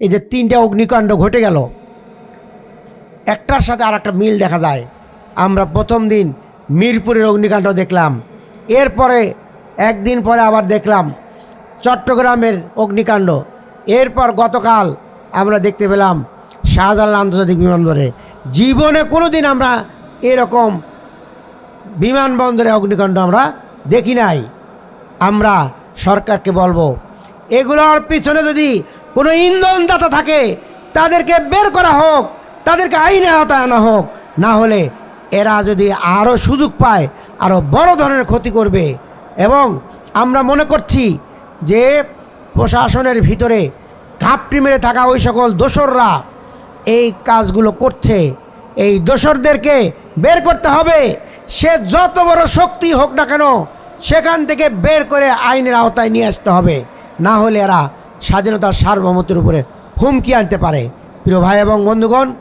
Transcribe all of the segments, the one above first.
এই যে তিনটা অগ্নিকাণ্ড ঘটে গেল, একটার সাথে আর একটা মিল দেখা যায়। আমরা প্রথম দিন মিরপুরের অগ্নিকাণ্ড দেখলাম, এরপরে একদিন পরে আবার দেখলাম চট্টগ্রামের অগ্নিকাণ্ড। এরপর গতকাল আমরা দেখতে পেলাম শাহজালাল আন্তর্জাতিক বিমানবন্দরে। জীবনে কোনো দিন আমরা এরকম বিমানবন্দরে অগ্নিকাণ্ড আমরা দেখি নাই। আমরা সরকারকে বলব, এগুলোর পিছনে যদি কোনো ইন্ধনদাতা থাকে, তাদেরকে বের করা হোক, তাদেরকে আইনে আওতায় আনা হোক, না হলে এরা যদি আরও সুযোগ পায়, আরও বড় ধরনের ক্ষতি করবে। এবং আমরা মনে করছি যে প্রশাসনের ভিতরে ঘাপটি মেরে থাকা ওই সকল দোসররা এই কাজগুলো করছে। এই দোসরদেরকে বের করতে হবে। সে যত বড় শক্তি হোক না কেন, সেখান থেকে বের করে আইনের আওতায় নিয়ে আসতে হবে। না হলে এরা স্বাধীনতার সার্বভৌমত্বের উপরে হুমকি আনতে পারে। প্রিয় ভাই এবং বন্ধুগণ,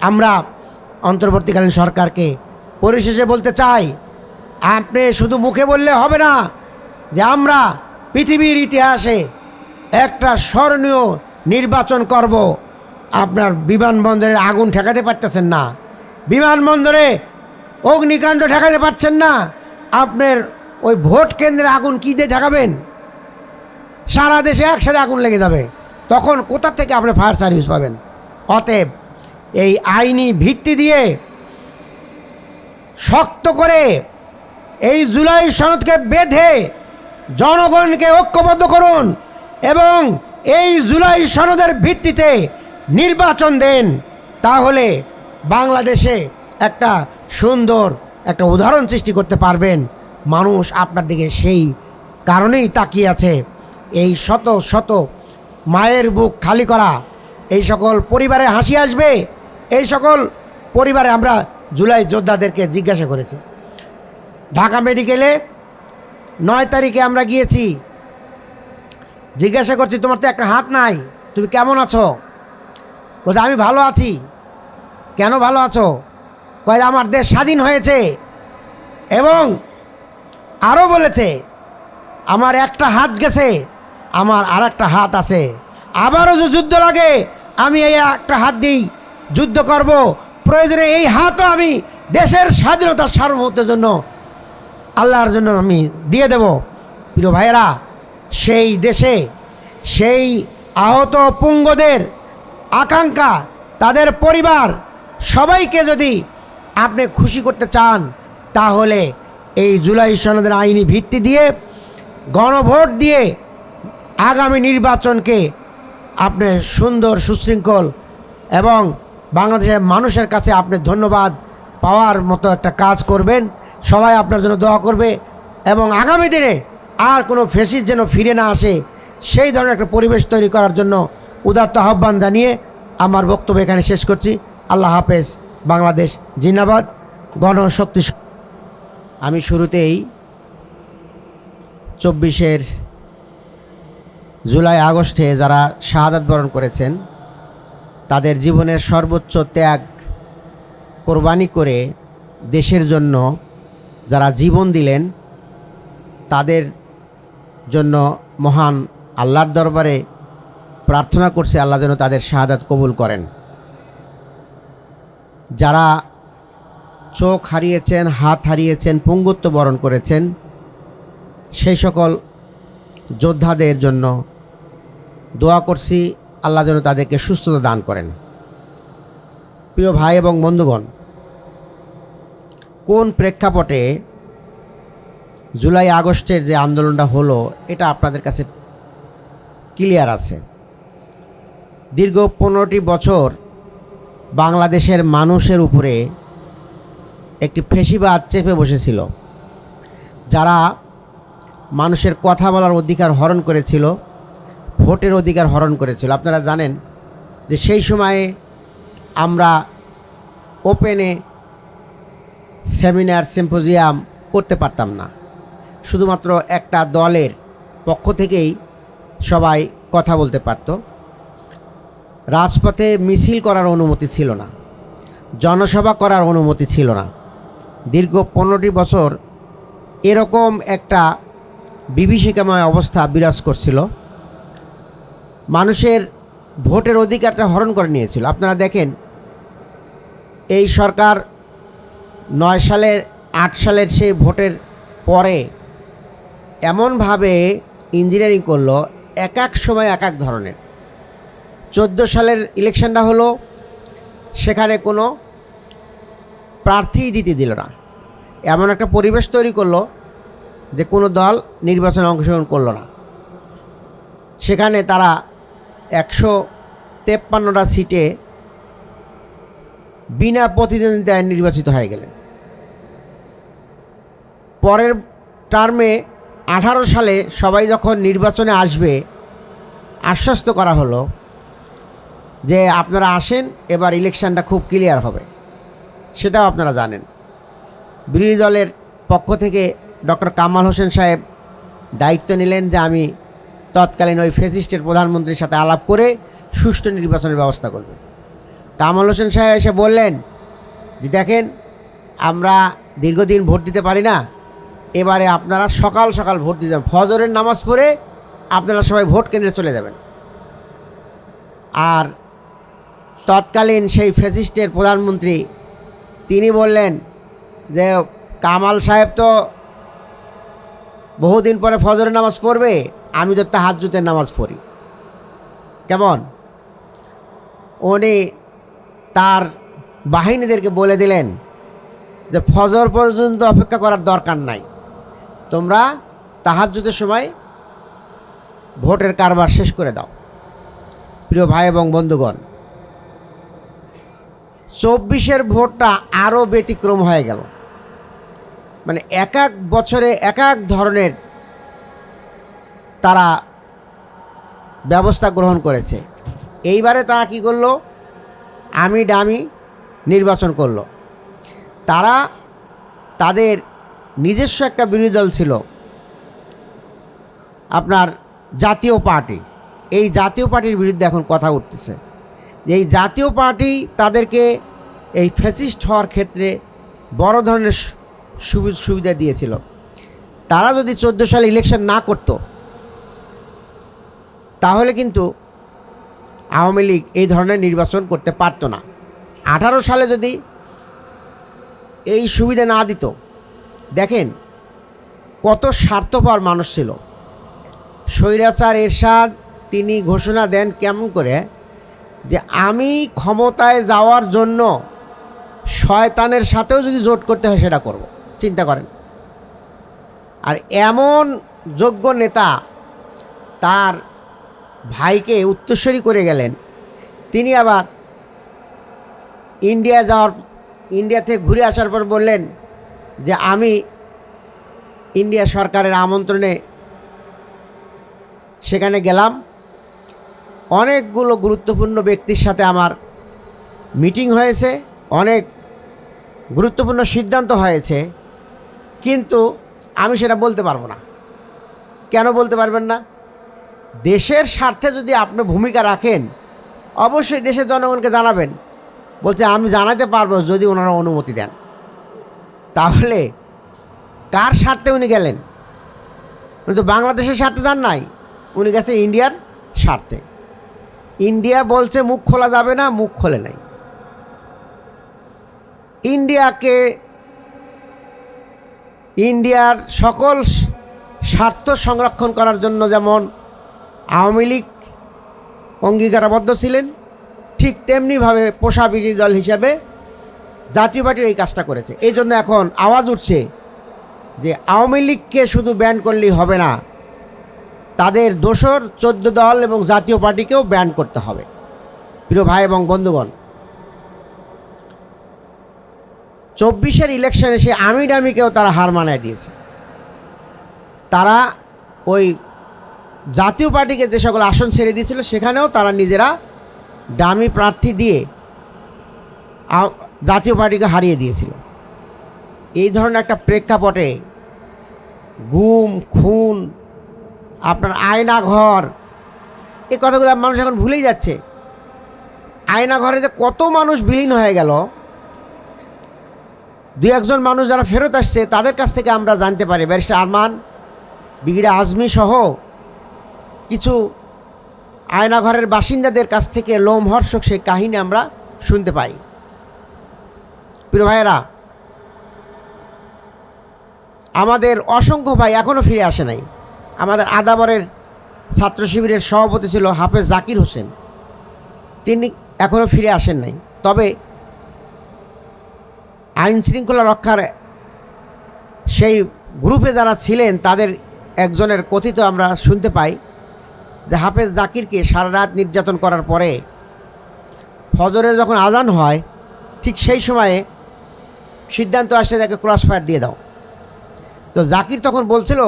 আমরা অন্তর্বর্তীকালীন সরকারকে পরিশেষে বলতে চাই, আপনি শুধু মুখে বললে হবে না যে আমরা পৃথিবীর ইতিহাসে একটা স্মরণীয় নির্বাচন করব। আপনার বিমানবন্দরের আগুন ঠেকাতে পারতেছেন না। বিমানবন্দরে অগ্নিকাণ্ড ঠেকাতে পারছেন না। আপনার ওই ভোট কেন্দ্রে আগুন কী দিয়ে ঠেকাবেন? সারা দেশে একসাথে আগুন লেগে যাবে। তখন কোথা থেকে আপনি ফায়ার সার্ভিস পাবেন? অতএব এই আইনি ভিত্তি দিয়ে শক্ত করে এই জুলাই সনদকে বেঁধে জনগণকে ঐক্যবদ্ধ করুন এবং এই জুলাই সনদের ভিত্তিতে নির্বাচন দেন, তাহলে বাংলাদেশে একটা সুন্দর একটা উদাহরণ সৃষ্টি করতে পারবেন। মানুষ আপনার দিকে সেই কারণেই তাকিয়ে আছে। এই শত শত মায়ের বুক খালি করা, এই সকল পরিবারে হাসি আসবে, এই সকল পরিবারে আমরা জুলাই যোদ্ধাদেরকে জিজ্ঞাসা করেছি। ঢাকা মেডিকেলে নয় তারিখে আমরা গিয়েছি, জিজ্ঞাসা করছি, তোমার তো একটা হাত নাই, তুমি কেমন আছো? বলছে, আমি ভালো আছি। কেন ভালো আছো? কয়, আমার দেশ স্বাধীন হয়েছে। এবং আরও বলেছে, আমার একটা হাত গেছে। আমার আর একটা হাত আছে। আবারও যে যুদ্ধ লাগে, আমি এই একটা হাত দিই যুদ্ধ করব। প্রয়োজনে এই হাতও আমি দেশের স্বাধীনতা সার্বভৌমত্বের জন্য, আল্লাহর জন্য আমি দিয়ে দেব। প্রিয় ভাইয়েরা, সেই দেশে সেই আহত পুঙ্গদের আকাঙ্ক্ষা, তাদের পরিবার, সবাইকে যদি আপনি খুশি করতে চান, তাহলে এই জুলাই সনদের আইনি ভিত্তি দিয়ে, গণভোট দিয়ে আগামী নির্বাচনকে আপনি সুন্দর, সুশৃঙ্খল এবং বাংলাদেশের মানুষের কাছে আপনি ধন্যবাদ পাওয়ার মতো একটা কাজ করবেন। সবাই আপনার জন্য দোয়া করবে এবং আগামী দিনে আর কোনো ফেসিস যেন ফিরে না আসে, সেই ধরনের একটা পরিবেশ তৈরি করার জন্য উদাত্ত আহ্বান জানিয়ে আমার বক্তব্য এখানে শেষ করছি। আল্লাহ হাফেজ। বাংলাদেশ জিন্দাবাদ। গণশক্তি আমি শুরুতেই চব্বিশের জুলাই আগস্টে যারা শাহাদাত বরণ করেছেন, তাদের জীবনের সর্বোচ্চ ত্যাগ, কোরবানি করে দেশের জন্য যারা জীবন দিলেন, তাদের জন্য মহান আল্লাহর দরবারে প্রার্থনা করছে আল্লাহ যেন তাদের শাহাদাত কবুল করেন। যারা চোখ হারিয়েছেন, হাত হারিয়েছেন, পঙ্গুত্ব বরণ করেছেন, সেই সকল যোদ্ধাদের জন্য দোয়া করছি আল্লাহ যেন তাদেরকে সুস্থতা দান করেন। প্রিয় ভাই এবং বন্ধুগণ, কোন প্রেক্ষাপটে জুলাই আগস্টের যে আন্দোলনটা হলো, এটা আপনাদের কাছে ক্লিয়ার আছে? দীর্ঘ পনেরোটি বছর বাংলাদেশের মানুষের উপরে একটি ফেসিবাদ চেপে বসেছিল, যারা মানুষের কথা বলার অধিকার হরণ করেছিল। ভোটের অধিকার হরণ করেছিল। আপনারা জানেন যে সেই সময়ে আমরা ওপেনে সেমিনার, সিম্পোজিয়াম করতে পারতাম না। শুধুমাত্র একটা দলের পক্ষ থেকেই সবাই কথা বলতে পারত। রাজপথে মিছিল করার অনুমতি ছিল না। জনসভা করার অনুমতি ছিল না। দীর্ঘ পনেরোটি বছর এরকম একটা বিভীষিকাময় অবস্থা বিরাজ করছিল। মানুষের ভোটের অধিকারটা হরণ করে নিয়েছিল। আপনারা দেখেন, এই সরকার নয় সালের আট সালের সেই ভোটের পরে এমনভাবে ইঞ্জিনিয়ারিং করল, এক এক সময় এক এক ধরনের। চোদ্দ সালের ইলেকশনটা হলো, সেখানে কোনো প্রার্থীই দিতে দিল না। এমন একটা পরিবেশ তৈরি করল যে কোনো দল নির্বাচনে অংশগ্রহণ করল না। সেখানে তারা একশো তেপ্পান্নটা সিটে বিনা প্রতিদ্বন্দ্বিতায় নির্বাচিত হয়ে গেলেন। পরের টার্মে আঠারো সালে সবাই যখন নির্বাচনে আসবে, আশ্বস্ত করা হলো যে আপনারা আসেন, এবার ইলেকশনটা খুব ক্লিয়ার হবে। সেটাও আপনারা জানেন। বিরোধী দলের পক্ষ থেকে ডক্টর কামাল হোসেন সাহেব দায়িত্ব নিলেন যে আমি তৎকালীন ওই ফেসিস্টের প্রধানমন্ত্রীর সাথে আলাপ করে সুষ্ঠু নির্বাচনের ব্যবস্থা করবে। কামাল হোসেন সাহেব এসে বললেন যে, দেখেন, আমরা দীর্ঘদিন ভোট দিতে পারি না। এবারে আপনারা সকাল সকাল ভোট দিতে ফজরের নামাজ পড়ে আপনারা সবাই ভোট কেন্দ্রে চলে যাবেন। আর তৎকালীন সেই ফেসিস্টের প্রধানমন্ত্রী, তিনি বললেন যে, কামাল সাহেব তো বহুদিন পরে ফজরের নামাজ পড়বে। আমি তো তাহাজ্জুতের নামাজ পড়ি। কেমন? উনি তার বাহিনীদেরকে বলে দিলেন যে ফজর পর্যন্ত অপেক্ষা করার দরকার নাই। তোমরা তাহাজ্জুদের সময় ভোটের কারবার শেষ করে দাও। প্রিয় ভাই এবং বন্ধুগণ, চব্বিশের ভোটটা আরও ব্যতিক্রম হয়ে গেল। মানে এক এক বছরে এক এক ধরনের তারা ব্যবস্থা গ্রহণ করেছে। এইবারে তারা কি করল? আমি ডামি নির্বাচন করল। তারা তাদের নিজস্ব একটা বিরোধী দল ছিল, আপনার জাতীয় পার্টি। এই জাতীয় পার্টির বিরুদ্ধে এখন কথা উঠতেছে। এই জাতীয় পার্টি তাদেরকে এই ফ্যাসিস্ট হওয়ার ক্ষেত্রে বড় ধরনের সুবিধা দিয়েছিল। তারা যদি চোদ্দ সালে ইলেকশন না করতো তাহলে কিন্তু আওয়ামী লীগ এই ধরনের নির্বাচন করতে পারতো না। আঠারো সালে যদি এই সুবিধা না দিত, দেখেন কত স্বার্থপর মানুষ ছিল। স্বৈরাচার এরশাদ, তিনি ঘোষণা দেন কেমন করে যে, আমি ক্ষমতায় যাওয়ার জন্য শয়তানের সাথেও যদি জোট করতে হয়, সেটা করব। চিন্তা করেন। আর এমন যোগ্য নেতা তার ভাইকে উত্তরস্বরী করে গেলেন। তিনি আবার ইন্ডিয়া যাওয়ার, ইন্ডিয়া থেকে ঘুরে আসার পর বললেন যে, আমি ইন্ডিয়া সরকারের আমন্ত্রণে সেখানে গেলাম। অনেকগুলো গুরুত্বপূর্ণ ব্যক্তির সাথে আমার মিটিং হয়েছে। অনেক গুরুত্বপূর্ণ সিদ্ধান্ত হয়েছে। কিন্তু আমি সেটা বলতে পারব না। কেন বলতে পারবেন না? দেশের স্বার্থে যদি আপনি ভূমিকা রাখেন, অবশ্যই দেশের জনগণকে জানাবেন। বলছে, আমি জানাতে পারব যদি ওনারা অনুমতি দেন। তাহলে কার স্বার্থে উনি গেলেন? উনি তো বাংলাদেশের স্বার্থে যান নাই, উনি গেছে ইন্ডিয়ার স্বার্থে। ইন্ডিয়া বলছে, মুখ খোলা যাবে না, মুখ খোলে নাই। ইন্ডিয়াকে ইন্ডিয়ার সকল স্বার্থ সংরক্ষণ করার জন্য যেমন আওয়ামী লীগ অঙ্গীকারাবদ্ধ ছিলেন, ঠিক তেমনিভাবে পোষা বিরোধী দল হিসাবে জাতীয় পার্টি এই কাজটা করেছে। এই জন্য এখন আওয়াজ উঠছে যে আওয়ামী লীগকে শুধু ব্যান করলেই হবে না, তাদের দোসর চোদ্দ দল এবং জাতীয় পার্টিকেও ব্যান করতে হবে। প্রিয় ভাই এবং বন্ধুগণ, চব্বিশের ইলেকশনে সে আমি ডামিকেও তারা হার মানায় দিয়েছে। তারা ওই জাতীয় পার্টিকে যে সকল আসন ছেড়ে দিয়েছিল, সেখানেও তারা নিজেরা ডামি প্রার্থী দিয়ে জাতীয় পার্টিকে হারিয়ে দিয়েছিল। এই ধরনের একটা প্রেক্ষাপটে গুম, খুন, আপনার আয়না ঘর এই কথাগুলো মানুষ এখন ভুলেই যাচ্ছে। আয়না ঘরে যে কত মানুষ বিলীন হয়ে গেল দু একজন মানুষ যারা ফেরত আসছে, তাদের কাছ থেকে আমরা জানতে পারি। ব্যারিস্টার আরমান বিগিরা আজমি সহ কিছু আয়নাঘরের বাসিন্দাদের কাছ থেকে লোমহর্ষক সেই কাহিনী আমরা শুনতে পাই। প্রিয় ভাইয়েরা, আমাদের অসংখ্য ভাই এখনও ফিরে আসে নাই। আমাদের আদাবরের ছাত্র শিবিরের সভাপতি ছিল হাফেজ জাকির হোসেন। তিনি এখনও ফিরে আসেন নাই। তবে আইন শৃঙ্খলা রক্ষার সেই গ্রুপে যারা ছিলেন, তাদের একজনের কথিত আমরা শুনতে পাই। যে হাফেজ জাকিরকে সারা রাত নির্যাতন করার পরে ফজরের যখন আজান হয়, ঠিক সেই সময়ে সিদ্ধান্ত আসে তাকে ক্রস ফায়ার দিয়ে দাও। তো জাকির তখন বলছিল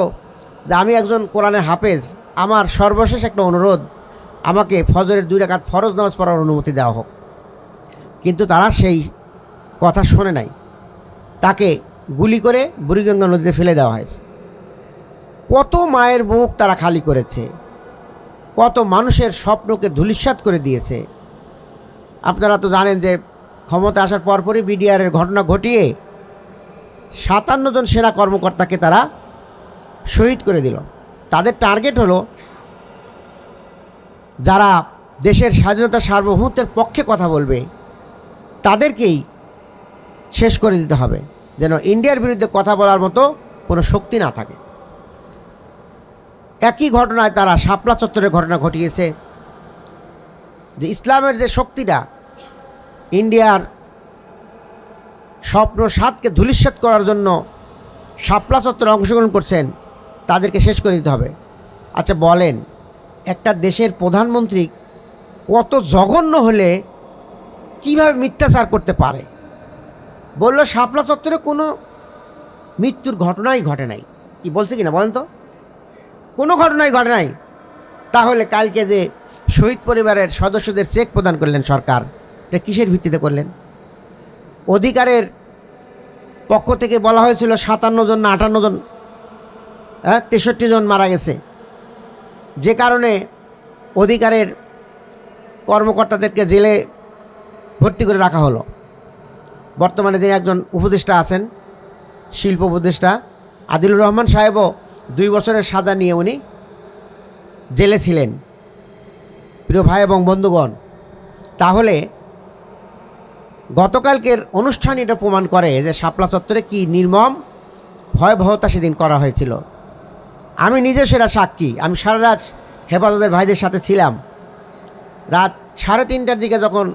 যে আমি একজন কোরআনের হাফেজ, আমার সর্বশেষ একটা অনুরোধ, আমাকে ফজরের দুই রাকাত ফরজ নামাজ পড়ার অনুমতি দেওয়া হোক। কিন্তু তারা সেই কথা শোনে নাই। তাকে গুলি করে বুড়িগঙ্গা নদীতে ফেলে দেওয়া হয়েছে। কত মায়ের বুক তারা খালি করেছে। কত মানুষের স্বপ্নকে ধূলিসাৎ করে দিয়েছে। আপনারা তো জানেন যে ক্ষমতা আসার পরপরই বিডিআরের ঘটনা ঘটিয়ে সাতান্ন জন সেনা কর্মকর্তাকে তারা শহীদ করে দিল। তাদের টার্গেট হলো যারা দেশের স্বাধীনতা সার্বভৌমত্বের পক্ষে কথা বলবে, তাদেরকেই শেষ করে দিতে হবে। যেন ইন্ডিয়ার বিরুদ্ধে কথা বলার মতো কোনো শক্তি না থাকে। একই ঘটনায় তারা শাপলা চত্বরের ঘটনা ঘটিয়েছে। যে ইসলামের যে শক্তিটা, ইন্ডিয়ার স্বপ্ন সাতকে ধূলিসাৎ করার জন্য শাপলা চত্বরে অংশগ্রহণ করছেন, তাদেরকে শেষ করে দিতে হবে। আচ্ছা বলেন, একটা দেশের প্রধানমন্ত্রী কত জঘন্য হলে কীভাবে মিথ্যাচার করতে পারে? বলল, শাপলা চত্বরে কোনো মৃত্যুর ঘটনাই ঘটে নাই। কি বলছে কি না বলেন তো? কোনো ঘটনাই ঘটে নাই। তাহলে কালকে যে শহীদ পরিবারের সদস্যদের চেক প্রদান করলেন সরকার, এটা কিসের ভিত্তিতে করলেন? অধিকারের পক্ষ থেকে বলা হয়েছিল সাতান্ন জন না আটান্ন জন হ্যাঁ তেষট্টি জন মারা গেছে। যে কারণে অধিকারের কর্মকর্তাদেরকে জেলে ভর্তি করে রাখা হলো। বর্তমানে যিনি একজন উপদেষ্টা আছেন, শিল্প উপদেষ্টা, আদিলুর রহমান সাহেবও দুই বছরের সাজা নিয়ে উনি জেলে ছিলেন। প্রিয় ভাই এবং বন্ধুগণ, তাহলে গতকালকের অনুষ্ঠান এটা প্রমাণ করে যে শাপলা চত্বরে কী নির্মম ভয়াবহতা সেদিন করা হয়েছিল। আমি নিজে সেরা সাক্ষী, আমি সারা রাত হেফাজতের ভাইদের সাথে ছিলাম। রাত সাড়ে তিনটার দিকে যখন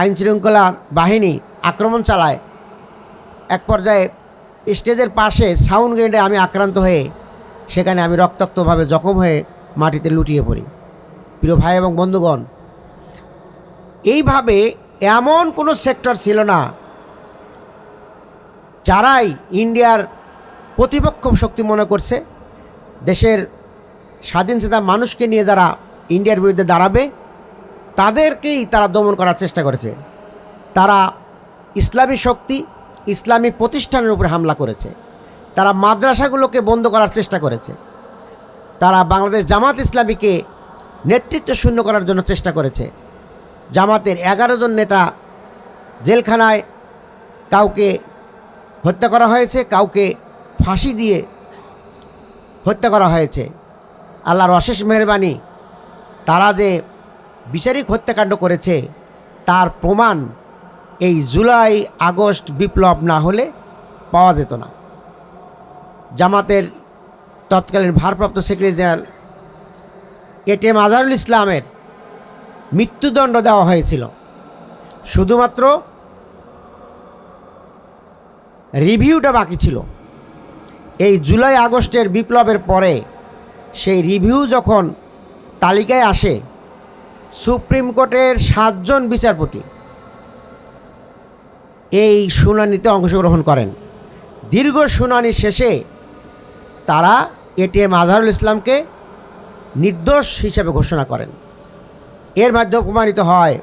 আইন শৃঙ্খলা বাহিনী আক্রমণ চালায়, এক পর্যায়ে স্টেজের পাশে সাউন্ড গ্রেডে আমি আক্রান্ত হয়ে সেখানে আমি রক্তাক্তভাবে জখম হয়ে মাটিতে লুটিয়ে পড়ি। প্রিয় ভাই এবং বন্ধুগণ, এইভাবে এমন কোনো সেক্টর ছিল না যারাই ইন্ডিয়ার প্রতিপক্ষ শক্তি মনে করছে। দেশের স্বাধীন চেতা মানুষকে নিয়ে যারা ইন্ডিয়ার বিরুদ্ধে দাঁড়াবে, তাদেরকেই তারা দমন করার চেষ্টা করেছে। তারা ইসলামী শক্তি ইসলামী প্রতিষ্ঠানের উপরে হামলা করেছে। তারা মাদ্রাসাগুলোকে বন্ধ করার চেষ্টা করেছে। তারা বাংলাদেশ জামাত ইসলামীকে নেতৃত্ব শূন্য করার জন্য চেষ্টা করেছে। জামাতের এগারো জন নেতা জেলখানায় কাউকে হত্যা করা হয়েছে, কাউকে ফাঁসি দিয়ে হত্যা করা হয়েছে। আল্লাহর অশেষ মেহরবানি, তারা যে বিচারিক হত্যাকাণ্ড করেছে, তার প্রমাণ এই জুলাই, আগস্ট বিপ্লব না হলে পাওয়া যেত না। জামাতের তৎকালীন ভারপ্রাপ্ত secretary general A T M Azharul ইসলামের মৃত্যুদণ্ড দেওয়া হয়েছিল। শুধুমাত্র রিভিউটা বাকি ছিল। এই জুলাই, আগস্টের বিপ্লবের পরে সেই রিভিউ যখন তালিকায় আসে, সুপ্রিম কোর্টের সাতজন বিচারপতি এই শুনানিতে অংশগ্রহণ করেন। দীর্ঘ শুনানি শেষে তারা এটিএম আজহারুল ইসলামকে নির্দোষ হিসেবে ঘোষণা করেন। এর মাধ্যমে প্রমাণিত হয়